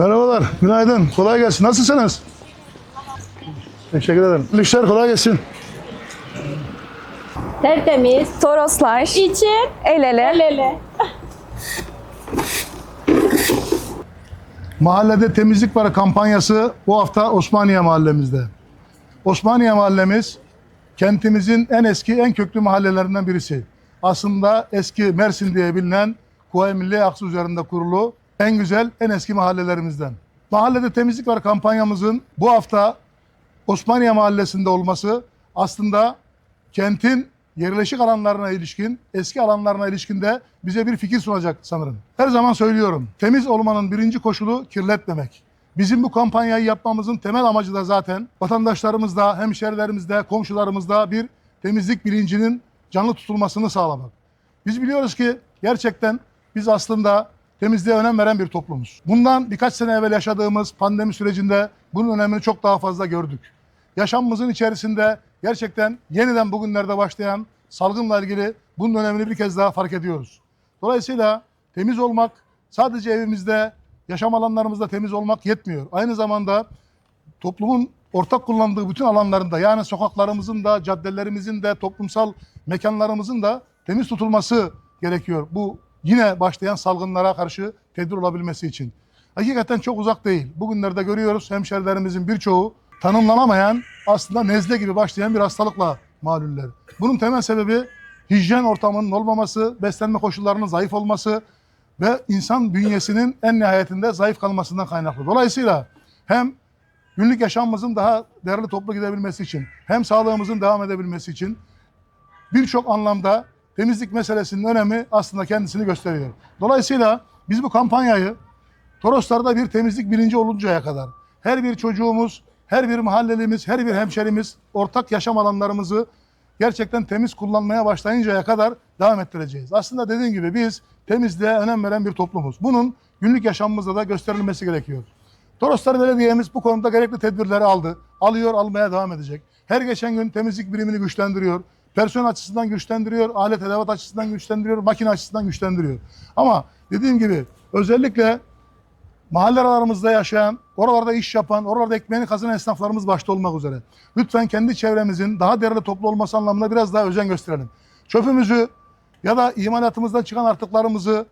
Merhabalar, günaydın. Kolay gelsin. Nasılsınız? Teşekkür ederim. İşler kolay gelsin. Tertemiz. Toroslar, İçin el ele. el ele. Mahallede temizlik var kampanyası bu hafta Osmaniye mahallemizde. Osmaniye mahallemiz kentimizin en eski, en köklü mahallelerinden birisi. Aslında eski Mersin diye bilinen Kuvayi Milli Aksu üzerinde kurulu en güzel, en eski mahallelerimizden. Mahallede temizlik var kampanyamızın bu hafta Osmaniye Mahallesi'nde olması aslında kentin yerleşik alanlarına ilişkin, eski alanlarına ilişkin de bize bir fikir sunacak sanırım. Her zaman söylüyorum, temiz olmanın birinci koşulu kirletmemek. Bizim bu kampanyayı yapmamızın temel amacı da zaten vatandaşlarımızda, hemşerilerimizde, komşularımızda bir temizlik bilincinin canlı tutulmasını sağlamak. Biz biliyoruz ki gerçekten biz aslında temizliğe önem veren bir toplumuz. Bundan birkaç sene evvel yaşadığımız pandemi sürecinde bunun önemini çok daha fazla gördük. Yaşamımızın içerisinde gerçekten yeniden bugünlerde başlayan salgınla ilgili bunun önemini bir kez daha fark ediyoruz. Dolayısıyla temiz olmak sadece evimizde, yaşam alanlarımızda temiz olmak yetmiyor. Aynı zamanda toplumun ortak kullandığı bütün alanlarında yani sokaklarımızın da, caddelerimizin de, toplumsal mekanlarımızın da temiz tutulması gerekiyor. Bu yine başlayan salgınlara karşı tedbir olabilmesi için. Hakikaten çok uzak değil. Bugünlerde görüyoruz hemşerilerimizin birçoğu tanımlanamayan aslında nezle gibi başlayan bir hastalıkla malüller. Bunun temel sebebi hijyen ortamının olmaması, beslenme koşullarının zayıf olması ve insan bünyesinin en nihayetinde zayıf kalmasından kaynaklı. Dolayısıyla hem günlük yaşamımızın daha değerli toplu gidebilmesi için hem sağlığımızın devam edebilmesi için birçok anlamda temizlik meselesinin önemi aslında kendisini gösteriyor. Dolayısıyla biz bu kampanyayı Toroslar'da bir temizlik bilinci oluncaya kadar her bir çocuğumuz, her bir mahallelimiz, her bir hemşerimiz ortak yaşam alanlarımızı gerçekten temiz kullanmaya başlayıncaya kadar devam ettireceğiz. Aslında dediğim gibi biz temizliğe önem veren bir toplumuz. Bunun günlük yaşamımızda da gösterilmesi gerekiyor. Toroslar Belediye'miz bu konuda gerekli tedbirleri aldı. Alıyor, almaya devam edecek. Her geçen gün temizlik birimini güçlendiriyor. Personel açısından güçlendiriyor, alet edevat açısından güçlendiriyor, makine açısından güçlendiriyor. Ama dediğim gibi özellikle mahalle aralarımızda yaşayan, oralarda iş yapan, oralarda ekmeğini kazanan esnaflarımız başta olmak üzere. Lütfen kendi çevremizin daha değerli toplu olması anlamında biraz daha özen gösterelim. Çöpümüzü ya da imalatımızdan çıkan artıklarımızı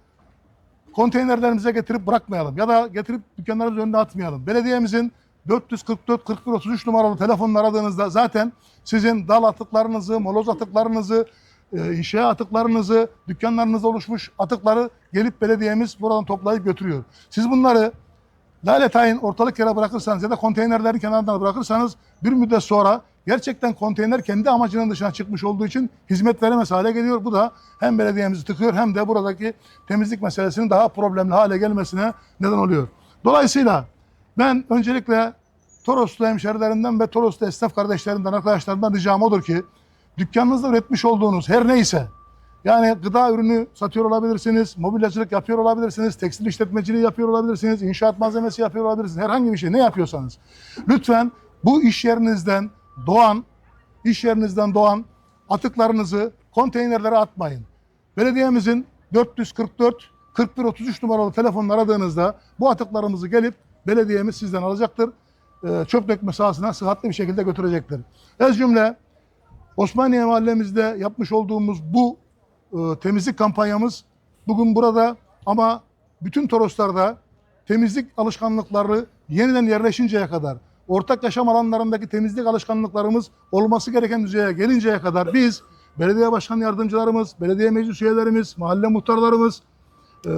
konteynerlerimize getirip bırakmayalım ya da getirip dükkanlarımızın önüne atmayalım. Belediyemizin 444 41 33 numaralı telefonla aradığınızda zaten sizin dal atıklarınızı, moloz atıklarınızı, e, inşa atıklarınızı, dükkanlarınızda oluşmuş atıkları gelip belediyemiz buradan toplayıp götürüyor. Siz bunları lale tayin ortalık yere bırakırsanız ya da konteynerlerin kenarına bırakırsanız bir müddet sonra gerçekten konteyner kendi amacının dışına çıkmış olduğu için hizmet veremez hale geliyor. Bu da hem belediyemizi tıkıyor hem de buradaki temizlik meselesinin daha problemli hale gelmesine neden oluyor. Dolayısıyla ben öncelikle Toroslu hemşerilerimden ve Toroslu esnaf kardeşlerimden, arkadaşlarımdan ricam odur ki dükkanınızda üretmiş olduğunuz her neyse yani gıda ürünü satıyor olabilirsiniz, mobilyacılık yapıyor olabilirsiniz, tekstil işletmeciliği yapıyor olabilirsiniz, inşaat malzemesi yapıyor olabilirsiniz. Herhangi bir şey ne yapıyorsanız lütfen bu iş yerinizden doğan, iş yerinizden doğan atıklarınızı konteynerlere atmayın. Belediyemizin 444 41 33 numaralı telefonla aradığınızda bu atıklarımızı gelip belediyemiz sizden alacaktır. Ee, çöp dökme sahasına sıhhatli bir şekilde götürecektir. Ez cümle Osmaniye mahallemizde yapmış olduğumuz bu e, temizlik kampanyamız bugün burada ama bütün Toroslarda temizlik alışkanlıkları yeniden yerleşinceye kadar, ortak yaşam alanlarındaki temizlik alışkanlıklarımız olması gereken düzeye gelinceye kadar biz belediye başkan yardımcılarımız, belediye meclis üyelerimiz, mahalle muhtarlarımız e,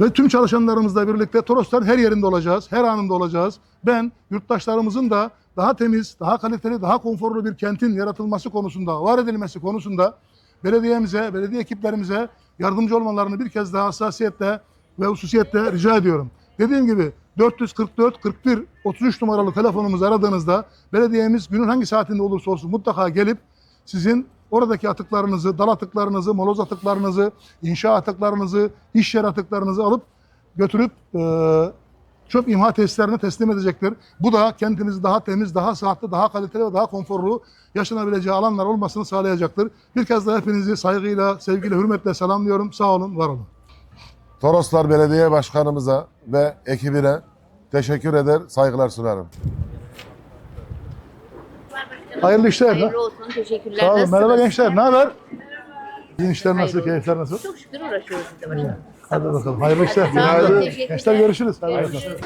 ve tüm çalışanlarımızla birlikte Torosların her yerinde olacağız, her anında olacağız. Ben yurttaşlarımızın da daha temiz, daha kaliteli, daha konforlu bir kentin yaratılması konusunda, var edilmesi konusunda belediyemize, belediye ekiplerimize yardımcı olmalarını bir kez daha hassasiyetle ve hususiyetle rica ediyorum. Dediğim gibi 444 41 33 numaralı telefonumuzu aradığınızda belediyemiz günün hangi saatinde olursa olsun mutlaka gelip sizin oradaki atıklarınızı, dal atıklarınızı, moloz atıklarınızı, inşa atıklarınızı, iş yer atıklarınızı alıp götürüp eee çöp imha tesislerine teslim edecektir. Bu da kentimizi daha temiz, daha sıhhatli, daha kaliteli ve daha konforlu yaşanabileceği alanlar olmasını sağlayacaktır. Bir kez daha hepinizi saygıyla, sevgiyle, hürmetle selamlıyorum. Sağ olun, var olun. Toroslar Belediye Başkanımıza ve ekibine teşekkür eder, saygılar sunarım. Hayırlı işler. Hayırlı olsun. Teşekkürler. Sağ olun. Merhaba gençler. Ne haber? Sizin işler nasıl? Hayırlı Keyifler nasıl? Çok şükür uğraşıyoruz biz de. Hadi bakalım. Hayırlı işler. Sağ olun, Günaydın. Gençler görüşürüz. Hadi bakalım. Görüşürüz.